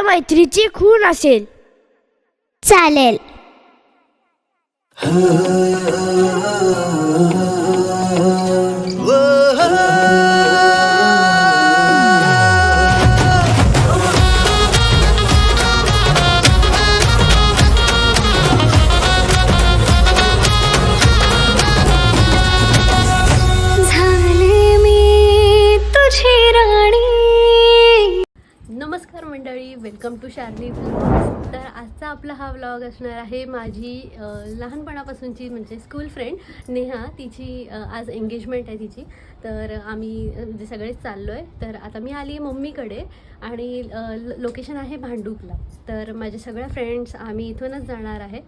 आपल्या मैत्रीची खूण असेल. चालेल. वेलकम टू शार्ली तर आजचा आपला हा व्लॉग असणार आहे माझी लहानपणापासूनची म्हणजे स्कूल फ्रेंड नेहा. तिची आज एंगेजमेंट आहे तिची. तर आम्ही म्हणजे सगळेच चाललो आहे तर आता मी आली आहे मम्मीकडे आणि लोकेशन आहे भांडूपला. तर माझ्या सगळ्या फ्रेंड्स आम्ही इथूनच जाणार आहे.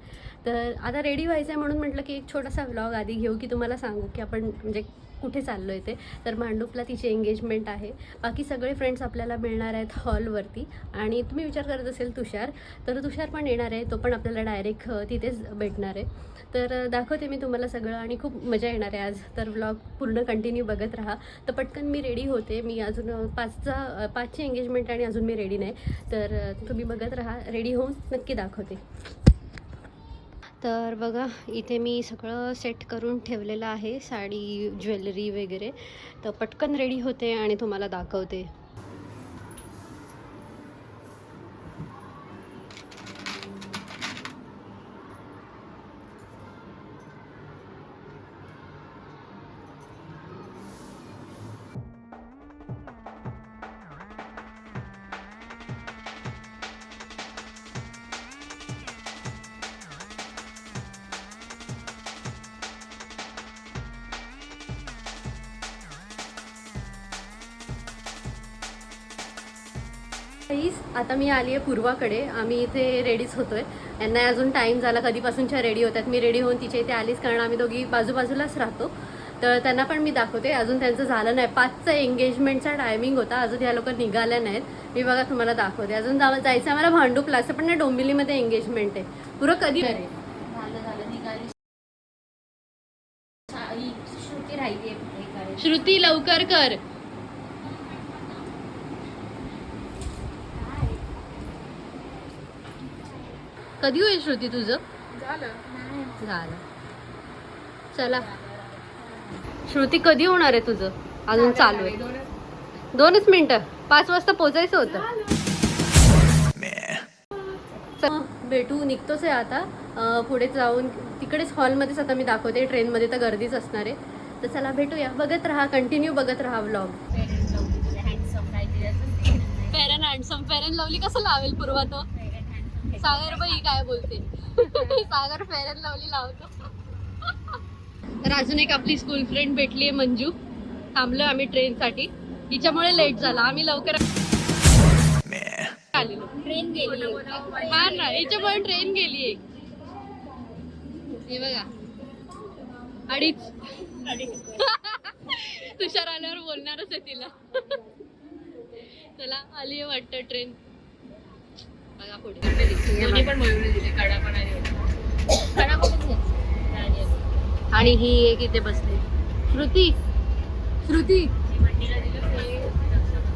तर आता रेडी व्हायचं आहे म्हणून म्हटलं की एक छोटासा व्लॉग आधी घेऊ की तुम्हाला सांगू की आपण म्हणजे कुठे चाललो आहे ते. तर मांडूपला तिची एंगेजमेंट आहे. बाकी सगळे फ्रेंड्स आपल्याला मिळणार आहेत हॉलवरती आणि तुम्ही विचार करत असेल तुषार तर तुषार पण येणार आहे. तो पण आपल्याला डायरेक्ट तिथेच भेटणार आहे. तर दाखवते मी तुम्हाला सगळं आणि खूप मजा येणार आहे आज. तर व्लॉग पूर्ण कंटिन्यू बघत राहा. तर पटकन मी रेडी होते. मी अजून पाचचा पाचची एंगेजमेंट आणि अजून मी रेडी नाही. तर तुम्ही बघत राहा. रेडी होऊन नक्की दाखवते. तर बघा इथे मी सगळं सेट करून ठेवलेलं आहे साडी ज्वेलरी वगैरे. तर पटकन रेडी होते आणि तुम्हाला दाखवते. प्लीज आता मी आली आहे पूर्वाकडे. आम्ही इथे रेडीच होतोय. यांना अजून टाईम झाला. कधीपासूनच्या रेडी होत्यात मी रेडी होऊन तिच्या इथे आलीच कारण आम्ही दोघी बाजूबाजूलाच राहतो. तर त्यांना पण मी दाखवते. अजून त्यांचं झालं नाही. पाचचा एंगेजमेंटचा टायमिंग होता. अजून ह्या लोक निघाल्या नाहीत. मी बघा तुम्हाला दाखवते. अजून जावं जायचं आहे मला भांडूपला असं पण नाही डोंबिवलीमध्ये एंगेजमेंट आहे. पुरं कधी झालं झालं. निघाली. ही श्रुती राहिली आहे श्रुती लवकर कर. कधी होईल श्रुती तुझं? झालं. चला. श्रुती कधी होणार आहे तुझं? अजून चालू आहे. दोनच मिनिटं. पाच वाजता पोचायचं होतं. भेटू निघतोच आहे आता. पुढे जाऊन तिकडेच हॉलमध्येच आता मी दाखवते. ट्रेनमध्ये तर गर्दीच असणार आहे. तर चला भेटूया. बघत राहा कंटिन्यू बघत राहा vlog and handsome and lovely कसं लावेल पूर्वा तो सागर बाई काय बोलते? सागर अँड लवली लावतो. तर अजून एक आपली स्कूल फ्रेंड भेटली आहे मंजू. थांबलो आम्ही ट्रेनसाठी हिच्यामुळे लेट झाला. आम्ही लवकर आलेलो. ट्रेन गेली हा ना हिच्यामुळे ट्रेन गेली एक हे बघा. अडीच. तुषार आल्यावर बोलणारच आहे तिला. चला आली आहे वाटतं ट्रेन बघा पुढे दोन्ही पण मिळवले दिले कडा पण आणि ही. एक इथे बसली. श्रुती. श्रुती.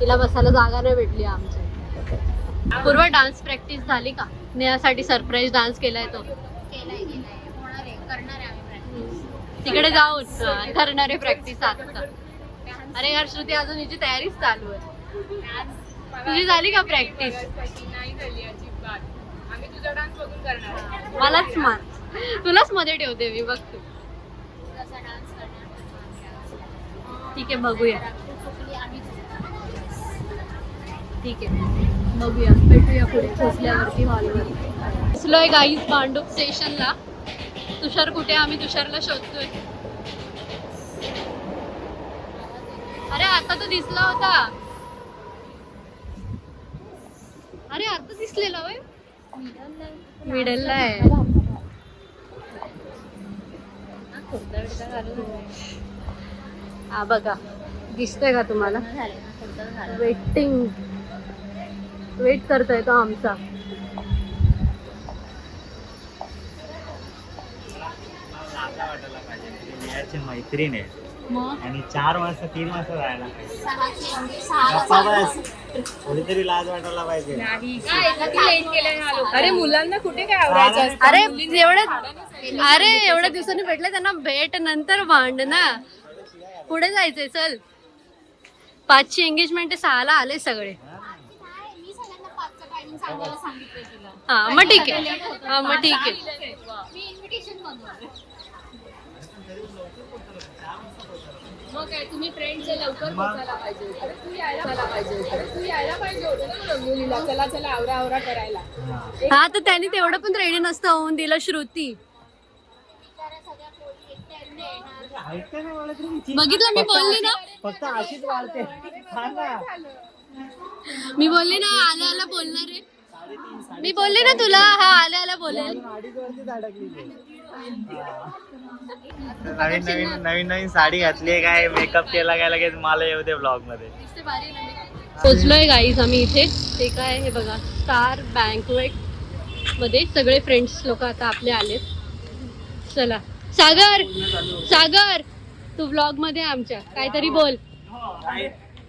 तिला बसायला जागा नाही भेटली आमच्या पूर्व डान्स प्रॅक्टिस झाली का? नेहासाठी सरप्राईज डान्स केलाय तो. तिकडे जाऊन करणारे प्रॅक्टिस आता अरे यार श्रुती अजून हिची तयारीच चालू आहे. तुझी झाली का प्रॅक्टिस नाही झाली अजिबात आम्ही तुझा डान्स बघून करणार मलाच मान तुलाच मध्ये ठेवते मी बघ तू. डान्स करणार ठीक आहे बघूया. ठीक आहे. बघूया. भेटूया पुढे पोचल्यावरती हॉलवर पोचलोय गाईज भांडूप स्टेशनला तुषार कुठे आम्ही तुषारला शोधतोय. अरे आता तो दिसला होता. अरे आता दिसलेला होय? मिडलला आहे. हा बघा. दिसतंय का तुम्हाला? वेटिंग वेट करतोय तो आमचा. मैत्रीण आहे. आणि चार वाजता तीन वाजता जायला पाहिजे. कोणीतरी लाज वाटायला पाहिजे. अरे मुलांना कुठे काय आवरायचं असतं? अरे एवढं अरे एवढ्या दिवसांनी भेटले त्यांना भेट नंतर भांड ना. पुढे जायचंय चल. पाचची एंगेजमेंट सहाला आले सगळे. हा. मग ठीक आहे. हा मग ठीक आहे. मग काय तुम्ही लवकर पोचायला पाहिजे होते. अरे तू यायला मला पाहिजे होतं. अरे तू यायला पाहिजे होतं ना रंगोलीला. चला चला आवरा आवरा करायला. हा. तर त्यांनी तेवढं पण रेडी नसतं होऊन दिलं श्रुती. बघितलं मी बोलली ना? फक्त अशीच वाढते हा ना मी बोलली ना आल्या आल्या बोलणार आहे. मी बोलली ना तुला. हा आल्या आल्या बोलेल. नवीन नवीन नवीन नवीन साडी घातली काय? मेकअप केला काय लगेच? मला येऊ दे ब्लॉगमध्ये पोचलोय गाईज आम्ही इथे. ते काय हे बघा? स्टार बँकवेटमध्ये सगळे फ्रेंड्स लोक आता आपले आलेत. चला. सागर! सागर! तू ब्लॉगमध्ये आहे आमच्या. काहीतरी बोल.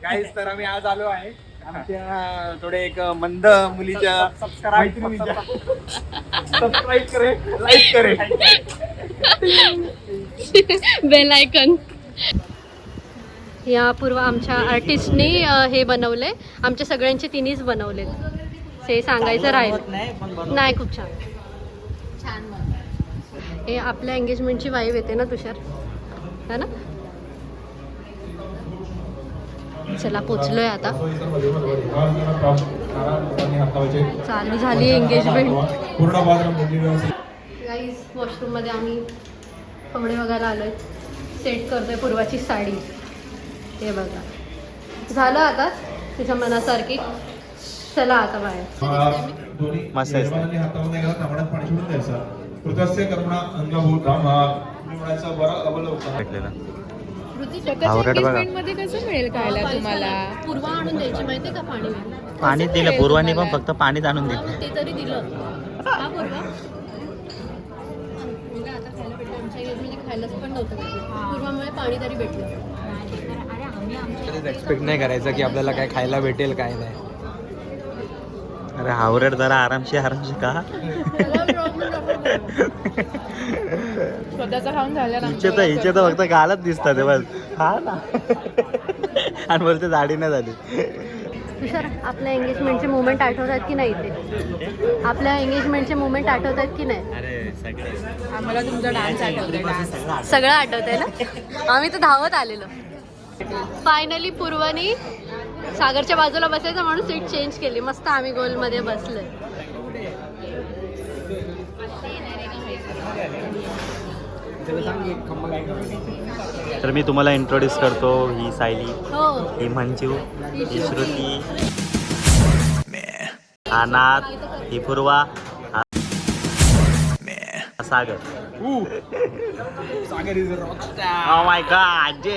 गाईज तर आम्ही आज आलो आहे. आमच्या थोडे एक मंद मुलीच्या सबस्क्राईब करे लाईक करे. बेल आयकन या पूर्व आमच्या आर्टिस्टनी हे बनवलंय. आमच्या सगळ्यांचे तिन्हीच बनवलेत. हे सांगायचं राहील. नाही खूप छान. हे आपल्या एंगेजमेंटची वाईव येते ना तुषार? है ना? चला पोचलोय आता. चालू झाली एंगेजमेंट गाईज वॉशरूममध्ये आम्ही कपडे बघायला आलोय. सेट करतोय पूर्वाची साडी. हे बघा. झालं आता? तिच्या मनासारखी. चला आता बाहेर. मस्त पाणी सोडून द्यायचं कृतस्य कर्मणा अंगभूत रामा तुम्ही आवरट बघा. मध्ये कसं मिळेल खायला तुम्हाला? पूर्वा आणून द्यायची माहितीये का पाणी? पाणी दिलं पूर्वानी पण फक्त पाणीच आणून दिलं ते तरी दिलं. हा पूर्वा म्हणजे आता खायला भेटलं. आमच्या म्हणजे खायलाच पण नव्हतं भेटलं. पूर्वामुळे पाणी तरी भेटलं. एक्सपेक्ट नाही करायचं की आपल्याला काय खायला भेटेल काय नाही. अरे हावरट जरा आरामशी आरामशी का स्वतःचा खाऊन हिचे तर हिचे तर फक्त गालच दिसतात हे बस. हा ना. आणि बोलते दाढी नाही झाली. तुषार आपल्या एंगेजमेंटचे मुवमेंट आठवत आहेत की नाही ते आपल्या एंगेजमेंटचे मुवमेंट आठवत आहेत की नाही? अरे सगळे. आम्हाला तुमचा डान्स आठवतोय डान्स सगळं आठवत आहे ना? आम्ही तर धावत आलेलो. फायनली पूर्वानी सागरच्या बाजूला बसायचं म्हणून सीट चेंज केली. मस्त आम्ही गोलमध्ये बसलोय. तर मी तुम्हाला इंट्रोड्यूस करतो ही सायली हो. ही मंजू ही श्रुती. हा नाथ ही पूर्वा हा Sagar. Sagar is rock Oh my god!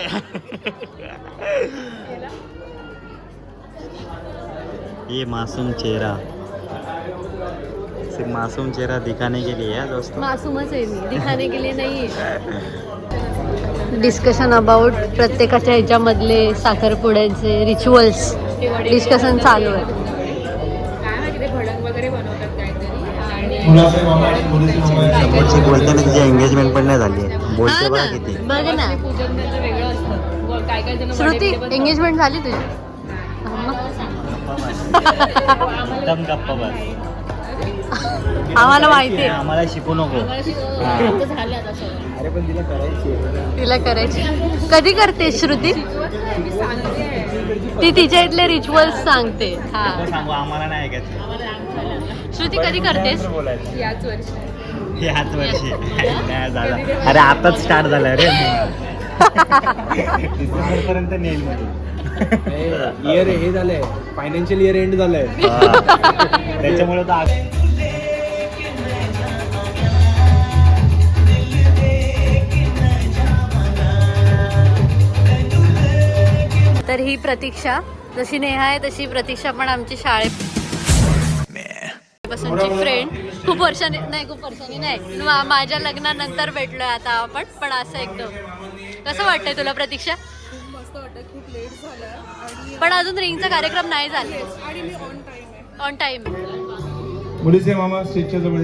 ये मासूम चेहरा. सिर्फ मासूम चेहरा दिखाने के लिए है दोस्तों? मासूमच आहे मी. दिखाने के लिए नाही डिस्कशन अबाउट प्रत्येकाच्या ह्याच्यामधले साखरपुड्यांचे रिच्युअल्स डिस्कशन चालू आहे. समोरची बोलते ना तिची एंगेजमेंट पण नाही झाली बोलते हा बघा ना, किती बघ श्रुती एंगेजमेंट झाली तुझी? एकदम गप्पा बस. आम्हाला माहिती आहे. आम्हाला शिकू नको. अरे पण तिला करायची तिला करायची कधी करते श्रुती? ती तिच्या इथले रिच्युअल्स सांगते. हा. सांगू आम्हाला नाही ऐकायचं. श्रुती कधी करतेस? याच वर्षी. ह्याच वर्षी. नाही झालं. अरे आताच स्टार्ट झालं. रे पर्यंत नेईल मध्ये इयर हे झालंय. फायनान्शियल इयर एंड झालंय. त्याच्यामुळे तर तर ही प्रतीक्षा. जशी नेहा आहे तशी प्रतीक्षा पण आमची शाळेत. फ्रेंड खूप वर्षांनी नाही खूप वर्षांनी नाही. माझ्या लग्नानंतर भेटलोय आता आपण पण असं एकदम. कसं वाटतंय तुला प्रतीक्षा? मस्त वाटतं खूप लेट झालाय. आणि पण अजून रिंगचा कार्यक्रम नाही झाला. आणि मी ऑन टाइम आहे. ऑन टाइम मुलीचे मामा स्टेजच्या जवळ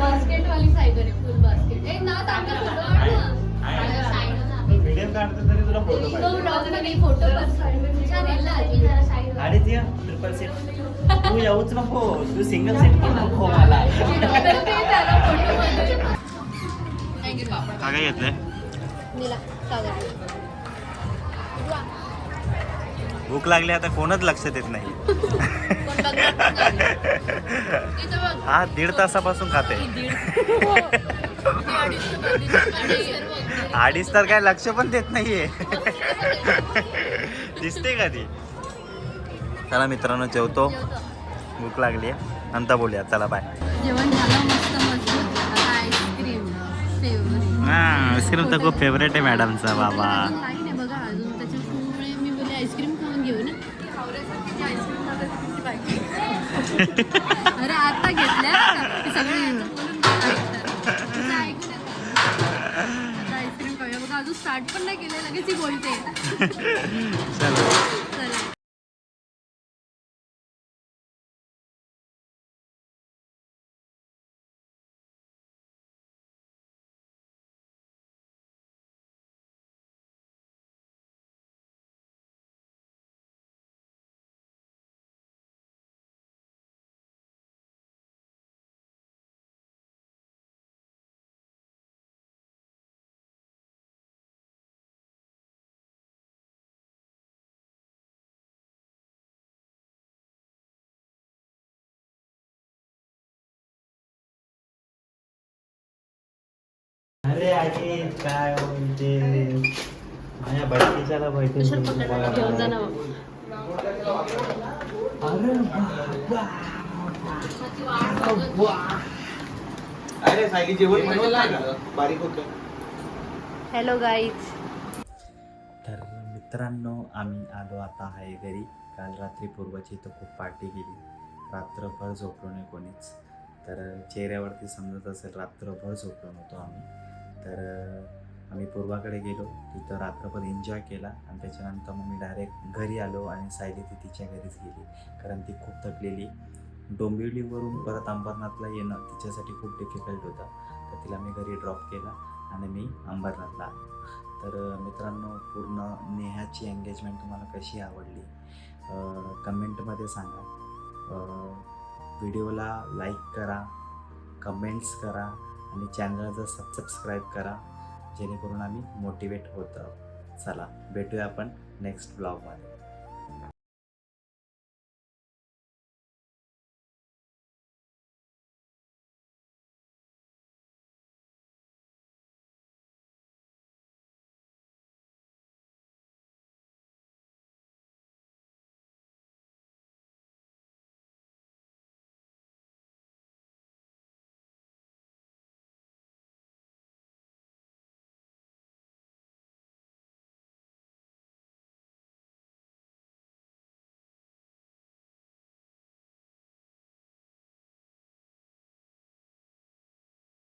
बास्केट वाली सायकल आहे फुल बास्केट. ए ना चांगला फोटो काढ ना. व्हिडिओ काढतो तरी तुला फोटो तो ब्लॉगमध्ये फोटो छान येईल आणि ती ट्रिपल सीट तू येऊच नको तू सिंगल सीट पण नको मला. काय घेतलंय? भूक लागली आता कोणच लक्ष देत नाही. हा दीड तासापासून खाते. अडीच तर काय लक्ष पण देत नाहीये. दिसते का ती? चला मित्रांनो जेवतो. भूक लागली आहे. नंतर बोलूया. चला बाय जेवण आईस्क्रीम तर खूप फेवरेट आहे मॅडमचा बाबा लाईन आहे बघा अजून त्याच्यामुळे मी बोलले आईस्क्रीम खाऊन घेऊ ना अरे आता घेतल्या? आईस्क्रीम खाऊया. बघा अजून स्टार्ट पण नाही केलं लगेच ही बोलते. चला. अरे आई काय बोलते माझ्या बहिणीच्याला कशाला पकडणार घेऊन जा ना. अरे सायली जेवण बारीक होतं. हॅलो गाईज तर मित्रांनो आम्ही आलो आता आहे घरी. काल रात्री पूर्वाची तर खूप पार्टी केली. रात्रभर झोपलो नाही कोणीच. तर चेहऱ्यावरती समजत असेल रात्रभर झोपलो नव्हतो आम्ही. तर आम्ही पूर्वाकडे गेलो. तिथं रात्रभर एन्जॉय केला आणि त्याच्यानंतर मग मी डायरेक्ट घरी आलो आणि सायली ती तिच्या घरीच गेली. कारण ती खूप थकलेली. डोंबिवलीवरून परत अंबरनाथला येणं तिच्यासाठी खूप डिफिकल्ट होतं. तर तिला मी घरी ड्रॉप केला आणि मी अंबरनाथला आलो. तर मित्रांनो पूर्ण नेहाची एंगेजमेंट तुम्हाला कशी आवडली? कमेंटमध्ये सांगा. व्हिडिओला लाईक करा कमेंट्स करा. आणि चॅनलला सबस्क्राईब करा जेणेकरून आम्ही मोटिवेट होत आहोत चला. भेटूया आपण नेक्स्ट ब्लॉगमध्ये